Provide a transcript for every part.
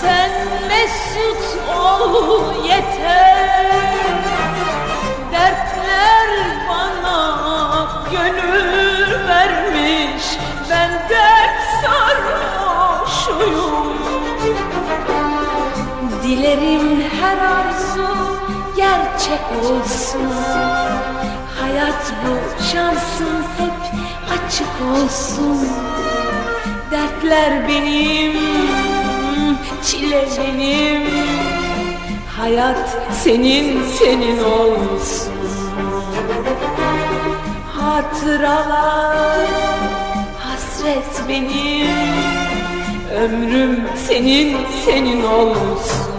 Sen mesut ol yeter. Dertler bana gönül vermiş Ben dert sarhoşuyum. Dilerim her arzu gerçek olsun. Hayat bu şansın hep açık olsun. Dertler benim, çile benim. Hayat senin, senin olsun. Hatıralar, hasret benim. Ömrüm senin, senin olsun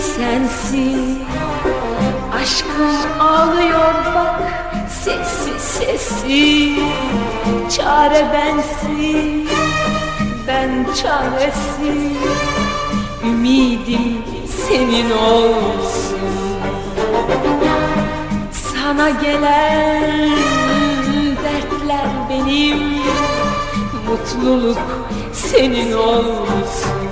sensin. Aşkım ağlıyor bak sessiz sessiz. Çare bensin ben çaresiz. Ümidim senin olsun. Sana gelen dertler benim. Mutluluk senin olsun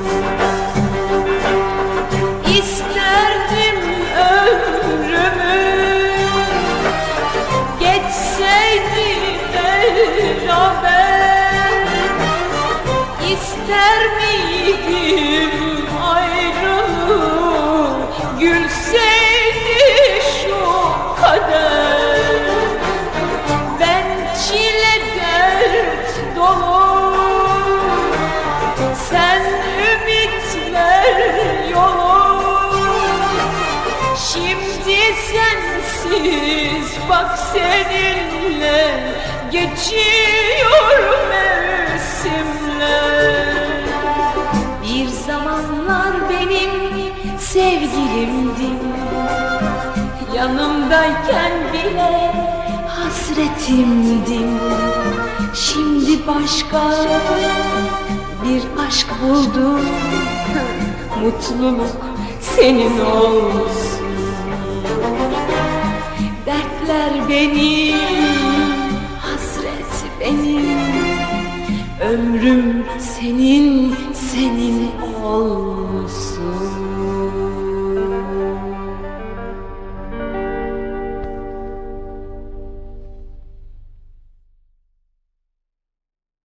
İster miydim ayrılık? Gülseydi şu kader. Ben çile dert dolu. Sen ümitler yolu. Şimdi sensiz bak seninle Geçiyor mevsimler zamanlar benim sevgilimdin Yanımdayken bile hasretimdin Şimdi başka bir aşk buldum. Mutluluk senin olsun. Dertler benim, hasret benim. Ömrüm senin, senin olsun